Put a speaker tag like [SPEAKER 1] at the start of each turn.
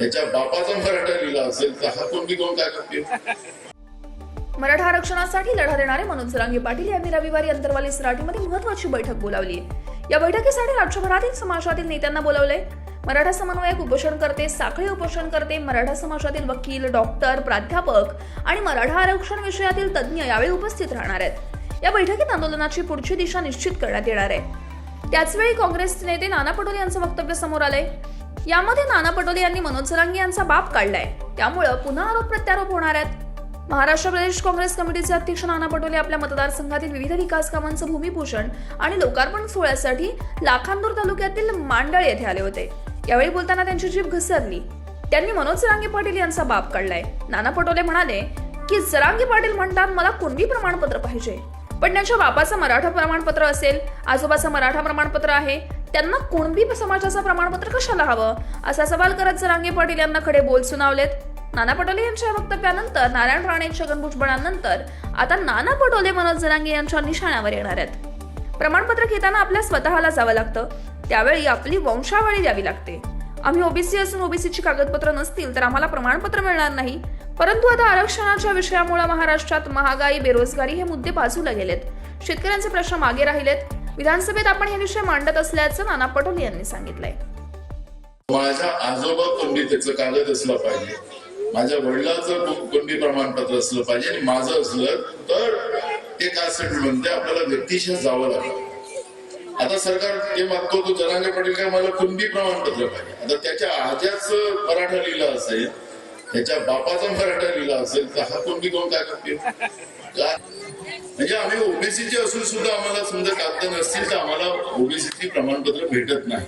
[SPEAKER 1] त्याच्या बापाचा मराठा लिहिला असेल तर हा कोणती कोण काय करते
[SPEAKER 2] मराठा आरक्षणासाठी लढा देणारे मनोज जरांगे पाटील यांनी रविवारी अंतरवाली सराटीमध्ये महत्वाची बैठक बोलावली. या बैठकीसाठी राज्यभरातील समाजातील नेत्यांना बोलावले मराठा समन्वयक उपोषणकर्ते साखळी उपोषणकर्ते मराठा समाजातील वकील डॉक्टर प्राध्यापक आणि मराठा आरक्षण विषयातील तज्ज्ञ यावेळी उपस्थित राहणार आहेत. या बैठकीत आंदोलनाची पुढची दिशा निश्चित करण्यात येणार आहे. त्याचवेळी काँग्रेस नेते नाना पटोले यांचं वक्तव्य समोर आलंय. यामध्ये नाना पटोले यांनी मनोज सरांगे यांचा बाप काढलाय. त्यामुळं पुन्हा आरोप प्रत्यारोप होणार आहेत. महाराष्ट्र प्रदेश काँग्रेस कमिटीचे अध्यक्ष नाना पटोले आपल्या मतदारसंघातील विविध विकास कामांचं भूमिपूजन आणि लोकार्पण सोहळ्यासाठी लाखांदूर तालुक्यातील मांडळ येथे आले होते. यावेळी बोलताना त्यांची जीभ घसरली. त्यांनी मनोज सरांगे पाटील यांचा बाप काढलाय. नाना पटोले म्हणाले की सरांगे पाटील म्हणतात मला कुणबी प्रमाणपत्र पाहिजे? पण त्यांच्या बापाचं मराठा प्रमाणपत्र असेल. आजोबाचं मराठा प्रमाणपत्र आहे. त्यांना कुणबी समाजाचं प्रमाणपत्र कशाला हवं? असा सवाल करत जरांगे पाटील यांना खडे बोल सुनावलेत. नाना पटोले यांच्या वक्तव्यानंतर नारायण राणे छगन भुजबळांनंतर आता नाना पटोले मनोज जरांगे यांच्या निशाण्यावर येणार आहेत. प्रमाणपत्र घेताना आपल्या स्वतःला जावं लागतं. त्यावेळी आपली वंशावळी द्यावी लागते. आम्ही ओबीसी असून ओबीसीची कागदपत्र नसतील तर आम्हाला प्रमाणपत्र मिळणार नाही. परंतु आता आरक्षणाच्या विषयामुळे महाराष्ट्रात महागाई बेरोजगारी हे मुद्दे बाजूला गेलेत. शेतकऱ्यांचे प्रश्न मागे राहिलेत. विधानसभेत आपण हे विषय मांडत असल्याचं नाना पटोले यांनी सांगितलंय.
[SPEAKER 1] माझ्या आजोबा कोंडी त्याचं कागद असलं पाहिजे. माझ्या वडिलाचं कोंडी प्रमाणपत्र असलं पाहिजे आणि माझं असलं तर ते काय सेटलमेंट आपल्याला व्यक्तिशः जावं लागलं. आता सरकार ते मागतो तो जनांगे पाटील काय मला कुणबी प्रमाणपत्र पाहिजे. आता त्याच्या आज्याच मराठा लिहिलं असेल त्याच्या बापाचा मराठा लिहिला असेल तर हा कुंडी कोण काय करतील? ओबीसीचे असून सुद्धा आम्हाला समजा कागद नसतील तर आम्हाला ओबीसीची प्रमाणपत्र भेटत नाही.